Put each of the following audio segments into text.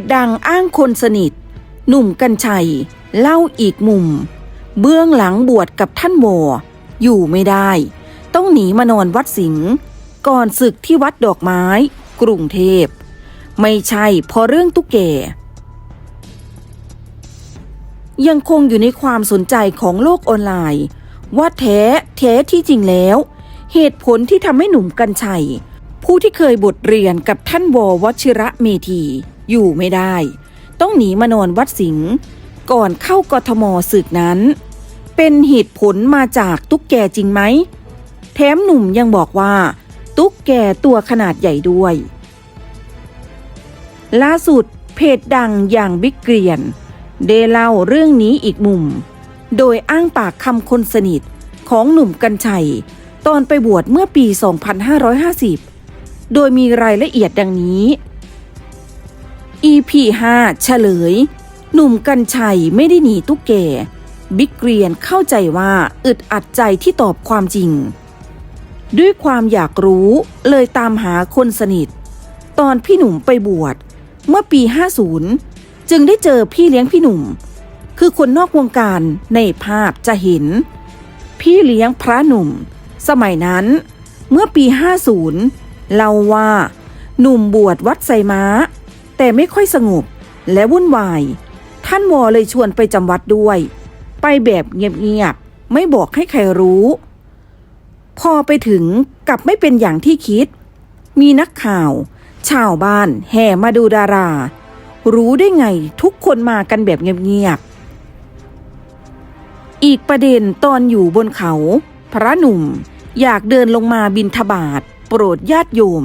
จดังอ้างคนสนิท หนุ่มกัญชัย เล่าอีกมุม เบื้องหลังบวชกับท่านโมอยู่ไม่ได้ ต้องหนีมานอนวัดสิงห์ก่อนศึกที่วัดดอกไม้ กรุงเทพ ไม่ใช่เพราะเรื่องตุ๊กแกยังคงอยู่ในความสนใจของโลกออนไลน์ ว่าแท้แท้ที่จริงแล้ว เหตุผลที่ทำให้หนุ่มกัญชัย ผู้ที่เคยบทเรียนกับท่านววชิระเมธี อยู่ไม่ได้ ต้องหนีมานอนวัดสิงห์ก่อนเข้ากทมศึกนั้น เป็นเหตุผลมาจากตุ๊กแกจริงไหม แถมหนุ่มยังบอกว่า ตุ๊กแกตัวขนาดใหญ่ด้วย ล่าสุดเพจดังอย่างบิ๊กเกรียน ได้เล่าเรื่องนี้อีกมุม โดยอ้างปากคำคนสนิทของหนุ่มกัญชัย ตอนไปบวชเมื่อปี 2550 โดยมีรายละเอียดดังนี้ EP 5เฉลย หนุ่มกัญชัยไม่ได้หนีตุ๊กแก บิ๊กเกรียนเข้าใจว่าอึดอัดใจที่ตอบความจริง ด้วยความอยากรู้เลยตามหาคนสนิท ตอนพี่หนุ่มไปบวชเมื่อปี 50 จึงได้เจอพี่เลี้ยงพี่หนุ่ม คือคนนอกวงการในภาพจะเห็น พี่เลี้ยงพระหนุ่ม สมัยนั้น เมื่อปี 50 เล่าว่า หนุ่มบวชวัดไซม้า แต่ไม่ค่อยสงบและวุ่นวาย ท่านวอเลยชวนไปจำวัดด้วย ไปแบบเงียบๆไม่บอกให้ใครรู้ พอไปถึงกลับไม่เป็นอย่างที่คิด มีนักข่าว ชาวบ้านแห่มาดูดารา รู้ได้ไงทุกคนมากันแบบเงียบๆ อีกประเด็นตอนอยู่บนเขา พระหนุ่มอยากเดินลงมาบินทบาทโปรดญาติโยม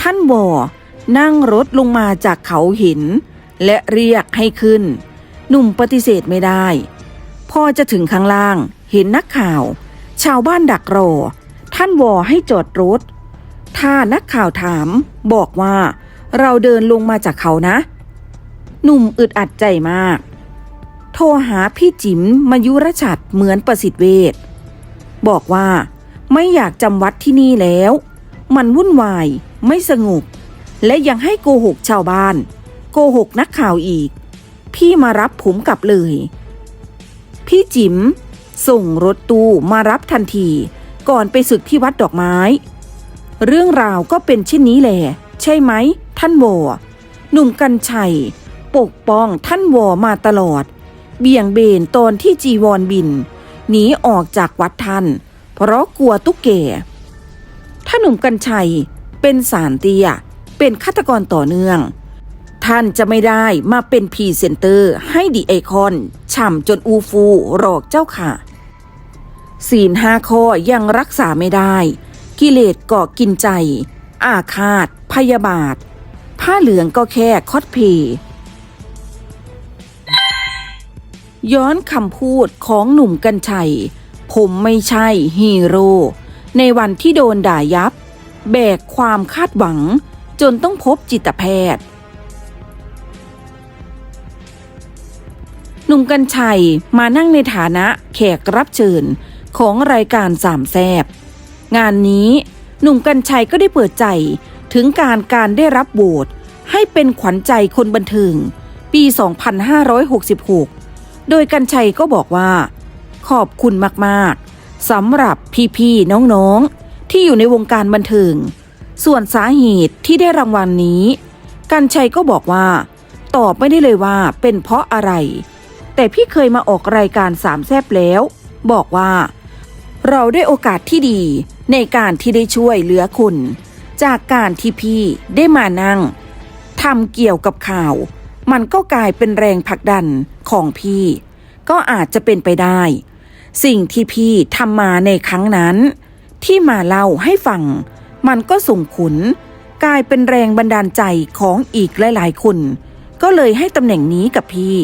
ท่านวอ นั่งรถลงมาจากเขาหิน และเรียกให้ขึ้น หนุ่มปฏิเสธไม่ได้ พอจะถึงข้างล่าง เห็นนักข่าว ชาวบ้านดักรอ ท่านวอให้จอดรถ ถ้านักข่าวถามบอกว่าเราเดินลงมาจากเขานะ หนุ่มอึดอัดใจมาก โทรหาพี่จิ๋มมายุรชัดเหมือนประสิทธิ์เวทบอกว่าไม่อยากจำวัดที่นี่แล้ว มันวุ่นวายไม่สงบ และยังให้โกหกชาวบ้าน โกหกนักข่าวอีก พี่มารับผมกลับเลย พี่จิ๋มส่งรถตู้มารับทันที ก่อนไปศึกที่วัดดอกไม้ เรื่องราวก็เป็นเช่นนี้แหละใช่ไหม ท่านวอหนุ่มกัญชัย ปกป้องท่านวอมาตลอด เบี่ยงเบนตอนที่จีวรบินหนีออกจากวัดท่านเพราะกลัวตุ๊กแกถ้าหนุ่มกัญชัยเป็นสารเตีย เป็นฆาตกรต่อเนื่อง ท่านจะไม่ได้มาเป็นพรีเซนเตอร์ให้ดีไอคอนฉ่ำจนอูฟูหรอกเจ้าค่ะ ศีลห้าข้อยังรักษาไม่ได้ กิเลสกาะกินใจ อาฆาต พยาบาท ผ้าเหลืองก็แค่คอสเพลย์ย้อนคำพูดของหนุ่มกัญชัย ผมไม่ใช่ฮีโร่ในวันที่โดนด่ายับ แบกความคาดหวัง จนต้องพบจิตแพทย์ หนุ่มกัญชัยมานั่งในฐานะแขกรับเชิญของรายการสามแซบงานนี้หนุ่มกัญชัยก็ได้เปิดใจถึงการการได้รับโหวตให้เป็นขวัญใจคนบันเทิงปี 2566 โดยกัญชัยก็บอกว่า ขอบคุณมาก ๆสำหรับพี่ ๆ น้อง ๆ ที่อยู่ในวงการบันเทิง ส่วนสาเหตุที่ได้รางวัลนนี้ กัญชัยก็บอกว่า ตอบไม่ได้เลยว่าเป็นเพราะอะไร แต่พี่เคยมาออกรายการสามแซบแล้ว บอกว่า เราได้โอกาสที่ดีในการที่ได้ช่วยเหลือคุณ จากการที่พี่ได้มานั่งทำเกี่ยวกับข่าว มันก็กลายเป็นแรงผลักดันของพี่ ก็อาจจะเป็นไปได้ สิ่งที่พี่ทำมาในครั้งนั้น ที่มาเล่าให้ฟัง มันก็ส่งผลกลายเป็นแรงบันดาลใจของอีกหลายๆคน ก็เลยให้ตำแหน่งนี้กับพี่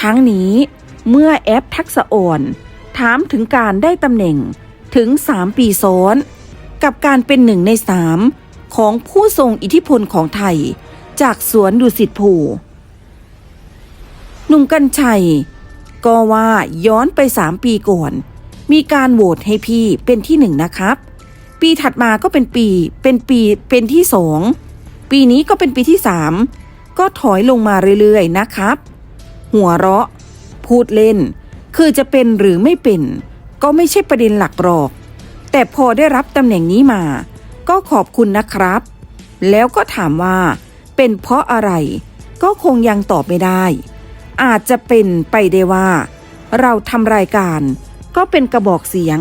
ทั้งนี้เมื่อแอปทักษะอ่อน ถามถึงการได้ตำแหน่งถึง 3 ปีซ้อน กับการเป็นหนึ่งในสามของผู้ทรงอิทธิพลของไทย จากสวนดุสิตภูหนุ่มกัญชัย ก็ว่าย้อนไป3ปีก่อน มีการโหวตให้พี่เป็นที่หนึ่งนะครับ ปีถัดมาก็เป็นปี เป็นปี เป็นที่สอง ปีนี้ก็เป็นปีที่สามก็ถอยลงมาเรื่อยๆนะครับ หัวเราะ พูดเล่น คือจะเป็นหรือไม่เป็น ก็ไม่ใช่ประเด็นหลักหรอก แต่พอได้รับตำแหน่งนี้มา ก็ขอบคุณนะครับ แล้วก็ถามว่า เป็นเพราะอะไร ก็คงยังตอบไม่ได้ อาจจะเป็นไปได้ว่า เราทำรายการ ก็เป็นกระบอกเสียง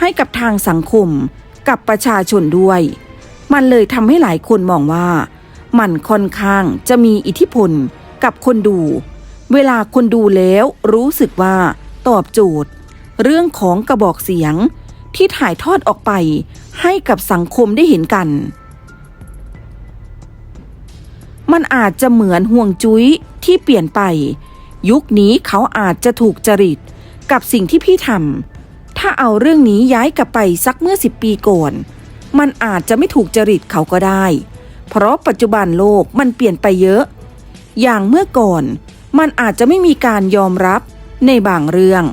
ให้กับทางสังคม กับประชาชนด้วย มันเลยทำให้หลายคนมองว่า มันค่อนข้างจะมีอิทธิพลกับคนดู เวลาคนดูแล้วรู้สึกว่าตอบโจทย์ เรื่องของกระบอกเสียงที่ถ่ายทอดออกไปให้กับสังคมได้เห็นกัน มันอาจจะเหมือนห่วงจุ้ยที่เปลี่ยนไป ยุคนี้เขาอาจจะถูกจริตกับสิ่งที่พี่ทำ ถ้าเอาเรื่องนี้ย้ายกลับไปสักเมื่อสิบปีก่อน มันอาจจะไม่ถูกจริตเขาก็ได้ เพราะปัจจุบันโลกมันเปลี่ยนไปเยอะ อย่างเมื่อก่อน มันอาจจะไม่มีการยอมรับในบางเรื่อง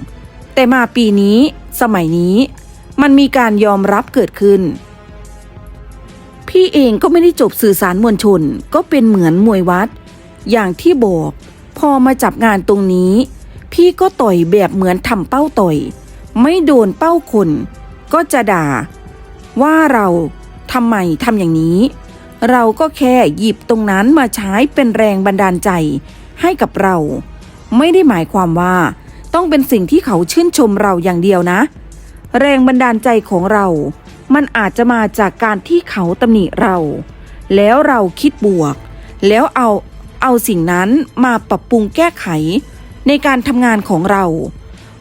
แต่มาปีนี้ สมัยนี้ มันมีการยอมรับเกิดขึ้น พี่เองก็ไม่ได้จบสื่อสารมวลชนก็เป็นเหมือนมวยวัด อย่างที่บอก พอมาจับงานตรงนี้ พี่ก็ต่อยแบบเหมือนทำเป้าต่อย ไม่โดนเป้าคนก็จะด่า ว่าเราทำไมทำอย่างนี้ เราก็แค่หยิบตรงนั้นมาใช้เป็นแรงบันดาลใจให้กับเรา ไม่ได้หมายความว่าต้องเป็นสิ่งที่เขาชื่นชมเราอย่างเดียวนะ แรงบันดาลใจของเรา มันอาจจะมาจากการที่เขาตำหนิเรา แล้วเราคิดบวก แล้วเอาเอาสิ่งนั้นมาปรับปรุงแก้ไข ในการทำงานของเรา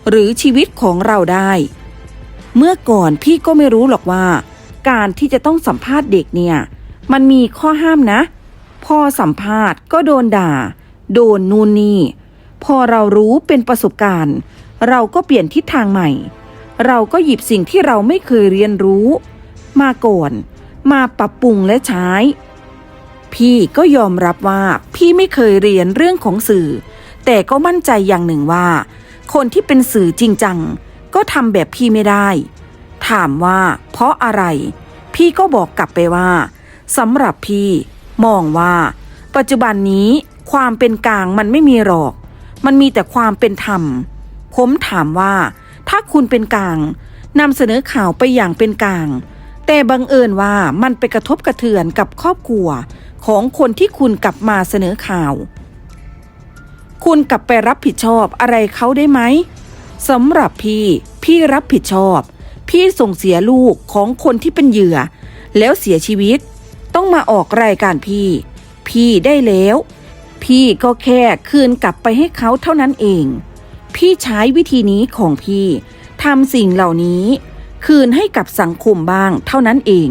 หรือชีวิตของเราได้ เมื่อก่อนพี่ก็ไม่รู้หรอกว่า การที่จะต้องสัมภาษณ์เด็กเนี่ย มันมีข้อห้ามนะ พอสัมภาษณ์ก็โดนด่า โดนนู่นนี่พอเรารู้เป็นประสบการณ์ เราก็เปลี่ยนทิศทางใหม่ เราก็หยิบสิ่งที่เราไม่เคยเรียนรู้ มาก่อน มาปรับปรุงและใช้ พี่ก็ยอมรับว่าพี่ไม่เคยเรียนเรื่องของสื่อ แต่ก็มั่นใจอย่างหนึ่งว่า คนที่เป็นสื่อจริงจัง ก็ทำแบบพี่ไม่ได้ ถามว่า เพราะอะไร พี่ก็บอกกลับไปว่าสำหรับพี่มองว่า ปัจจุบันนี้ความเป็นกลางมันไม่มีหรอก มันมีแต่ความเป็นธรรม ผมถามว่า ถ้าคุณเป็นกลางนำเสนอข่าวไปอย่างเป็นกลาง แต่บังเอิญว่ามันไปกระทบกระเทือนกับครอบครัว ของคนที่คุณกลับมาเสนอข่าว คุณกลับไปรับผิดชอบอะไรเขาได้ไหมสำหรับพี่ พี่รับผิดชอบ พี่ส่งเสียลูกของคนที่เป็นเหยื่อ แล้วเสียชีวิต ต้องมาออกรายการพี่ พี่ได้แล้ว พี่ก็แค่คืนกลับไปให้เขาเท่านั้นเอง พี่ใช้วิธีนี้ของพี่ทำสิ่งเหล่านี้ คืนให้กับสังคมบ้างเท่านั้นเอง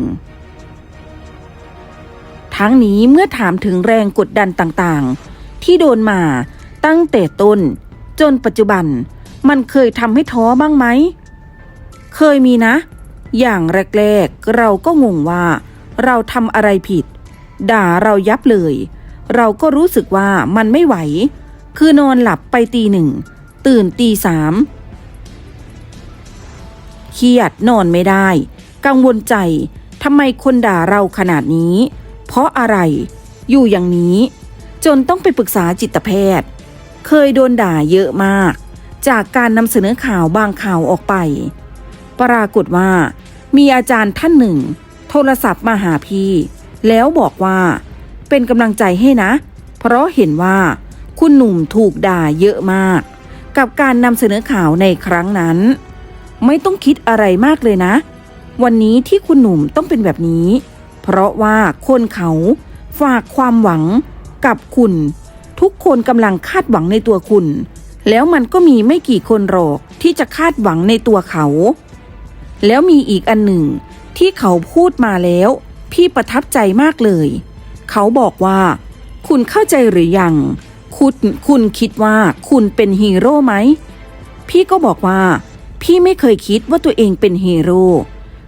ทั้งนี้เมื่อถามถึงแรงกดดันต่างๆ ที่โดนมา ตั้งแต่ต้น จนปัจจุบัน มันเคยทำให้ท้อบ้างไหม เคยมีนะ อย่างแรกๆ เราก็งงว่า เราทำอะไรผิด ด่าเรายับเลย เราก็รู้สึกว่ามันไม่ไหว คือนอนหลับไปตีหนึ่ง ตื่นตีสามเครียดนอนไม่ได้ กังวลใจทำไมคนด่าเราขนาดนี้ เพราะอะไร อยู่อย่างนี้ จนต้องไปปรึกษาจิตแพทย์ เคยโดนด่าเยอะมาก จากการนำเสนอข่าวบางข่าวออกไป ปรากฏว่า มีอาจารย์ท่านหนึ่ง โทรศัพท์มาหาพี่ แล้วบอกว่า เป็นกำลังใจให้นะ เพราะเห็นว่าคุณหนุ่มถูกด่าเยอะมาก กับการนำเสนอข่าวในครั้งนั้น ไม่ต้องคิดอะไรมากเลยนะ วันนี้ที่คุณหนุ่มต้องเป็นแบบนี้ เพราะว่าคนเขาฝากความหวังกับคุณ ทุกคนกำลังคาดหวังในตัวคุณ แล้วมันก็มีไม่กี่คนหรอกที่จะคาดหวังในตัวเขา แล้วมีอีกอันหนึ่ง ที่เขาพูดมาแล้ว พี่ประทับใจมากเลย เขาบอกว่า คุณเข้าใจหรือยัง คุณคุณคิดว่าคุณเป็นฮีโร่ไหม พี่ก็บอกว่า พี่ไม่เคยคิดว่าตัวเองเป็นฮีโร่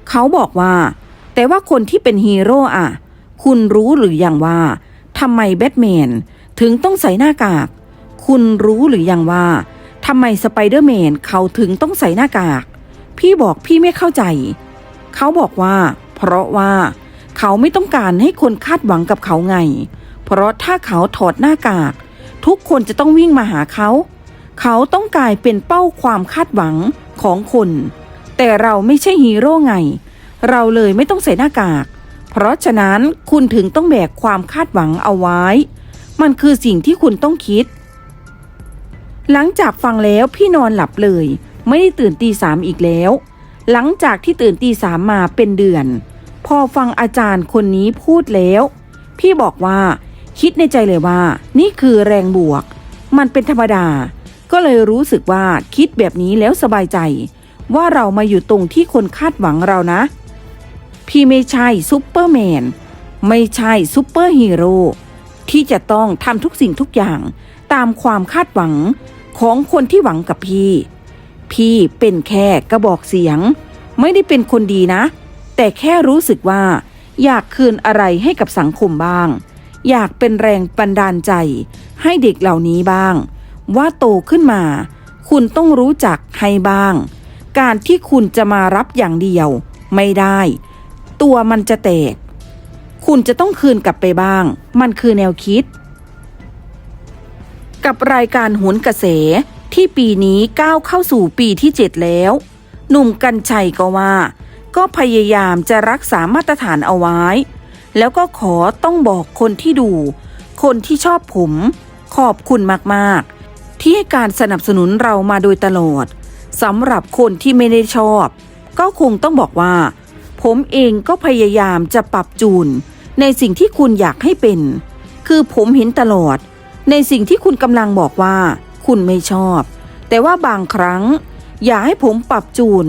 เขาบอกว่า แต่ว่าคนที่เป็นฮีโร่อะคุณรู้หรือยังว่าทำไมแบทแมน ถึงต้องใส่หน้ากาก คุณรู้หรือยังว่าทำไมสไปเดอร์แมนเขาถึงต้องใส่หน้ากาก พี่บอกพี่ไม่เข้าใจ เขาบอกว่า เพราะว่าเขาไม่ต้องการให้คนคาดหวังกับเขาไง เพราะถ้าเขาถอดหน้ากาก ทุกคนจะต้องวิ่งมาหาเขา เขาต้องกลายเป็นเป้าความคาดหวังของคน แต่เราไม่ใช่ฮีโร่ไง เราเลยไม่ต้องใส่หน้ากาก เพราะฉะนั้นคุณถึงต้องแบกความคาดหวังเอาไว้ มันคือสิ่งที่คุณต้องคิด หลังจากฟังแล้วพี่นอนหลับเลย ไม่ได้ตื่นตีสามอีกแล้ว หลังจากที่ตื่นตีสามมาเป็นเดือน พอฟังอาจารย์คนนี้พูดแล้ว พี่บอกว่า คิดในใจเลยว่า นี่คือแรงบวก มันเป็นธรรมดา ก็เลยรู้สึกว่าคิดแบบนี้แล้วสบายใจ ว่าเรามาอยู่ตรงที่คนคาดหวังเรานะ พี่ไม่ใช่ซูเปอร์แมนไม่ใช่ซูเปอร์ฮีโร่ ที่จะต้องทำทุกสิ่งทุกอย่างตามความคาดหวังของคนที่หวังกับพี่ พี่เป็นแค่กระบอกเสียง ไม่ได้เป็นคนดีนะ แต่แค่รู้สึกว่า อยากคืนอะไรให้กับสังคมบ้าง อยากเป็นแรงบันดาลใจ ให้เด็กเหล่านี้บ้าง ว่าโตขึ้นมา คุณต้องรู้จักให้บ้าง การที่คุณจะมารับอย่างเดียว ไม่ได้ ตัวมันจะแตก คุณจะต้องคืนกลับไปบ้าง มันคือแนวคิด กับรายการโหนกระแสที่ปีนี้ก้าวเข้าสู่ปีที่7แล้ว หนุ่มกัญชัยก็ว่า ก็พยายามจะรักษามาตรฐานเอาไว้ แล้วก็ขอต้องบอกคนที่ดู คนที่ชอบผม ขอบคุณมากๆ ที่ให้การสนับสนุนเรามาโดยตลอดสำหรับคนที่ไม่ได้ชอบ ก็คงต้องบอกว่า ผมเองก็พยายามจะปรับจูน ในสิ่งที่คุณอยากให้เป็น คือผมเห็นตลอด ในสิ่งที่คุณกำลังบอกว่า คุณไม่ชอบ แต่ว่าบางครั้ง อย่าให้ผมปรับจูน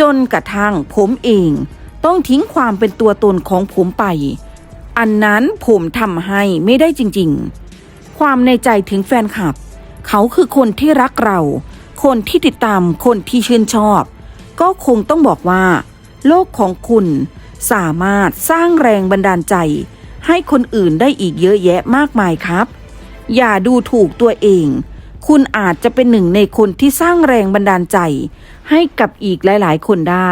จนกระทั่งผมเอง ต้องทิ้งความเป็นตัวตนของผมไป อันนั้นผมทำให้ไม่ได้จริง ๆ ความในใจถึงแฟนคลับ เขาคือคนที่รักเรา คนที่ติดตามคนที่ชื่นชอบ ก็คงต้องบอกว่า โลกของคุณสามารถสร้างแรงบันดาลใจ ให้คนอื่นได้อีกเยอะแยะมากมายครับ อย่าดูถูกตัวเอง คุณอาจจะเป็นหนึ่งในคนที่สร้างแรงบันดาลใจ ให้กับอีกหลาย ๆ คนได้